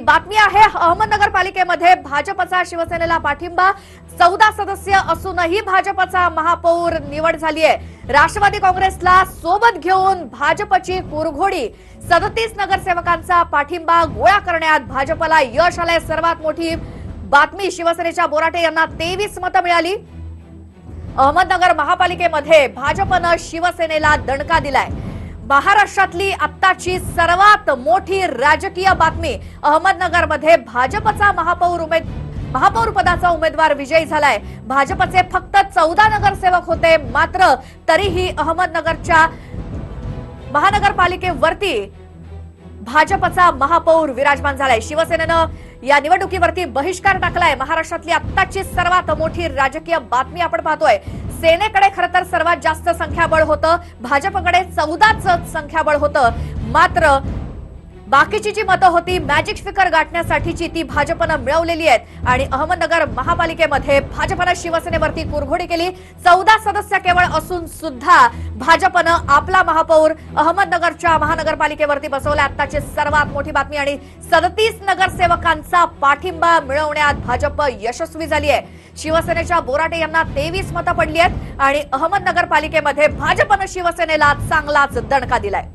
ती बातमी आहे अहमदनगर पालिकेमध्ये भाजपचा शिवसेनेला पाठिंबा. चौदा सदस्य असूनही भाजपचा महापौर निवड झाली आहे राष्ट्रवादी काँग्रेसला सोबत घेऊन भाजपची कुरघोडी. सदतीस नगरसेवकांचा पाठिंबा गोळा करण्यात भाजपला यश आलंय. सर्वात मोठी बातमी शिवसेनेच्या बोराटे यांना तेवीस मतं मिळाली. अहमदनगर महापालिकेमध्ये भाजपनं शिवसेनेला दणका दिलाय. महाराष्ट्रातली आत्ताची सर्वात मोठी राजकीय बातमी. अहमदनगरमध्ये भाजपचा महापौर उमेद महापौर पदाचा उमेदवार विजयी झालाय. भाजपचे फक्त चौदा नगरसेवक होते मात्र तरीही अहमदनगरच्या महानगरपालिकेवरती भाजपचा महापौर विराजमान झालाय. शिवसेनेनं या निवडणुकीवरती बहिष्कार टाकलाय. महाराष्ट्रातली आत्ताची सर्वात मोठी राजकीय बातमी आपण पाहतोय. सेनेकडे खरं तर सर्वात जास्त संख्याबळ होतं. भाजपकडे चौदाच संख्याबळ होतं. मात्र बाकीची जी मतं होती मॅजिक फिकर गाठण्यासाठीची ती भाजपनं मिळवलेली आहेत. आणि अहमदनगर महापालिकेमध्ये भाजपनं शिवसेनेवरती कुरघोडी केली. चौदा सदस्य केवळ असून सुद्धा भाजपनं आपला महापौर अहमदनगरच्या महानगरपालिकेवरती बसवला आत्ताची सर्वात मोठी बातमी आणि सदतीस नगरसेवकांचा पाठिंबा मिळवण्यात भाजप यशस्वी झाली आहे शिवसेनेच्या बोराटे यांना तेवीस मतं पडली आहेत आणि अहमदनगर पालिकेमध्ये भाजपनं शिवसेनेला चांगलाच दणका दिलाय.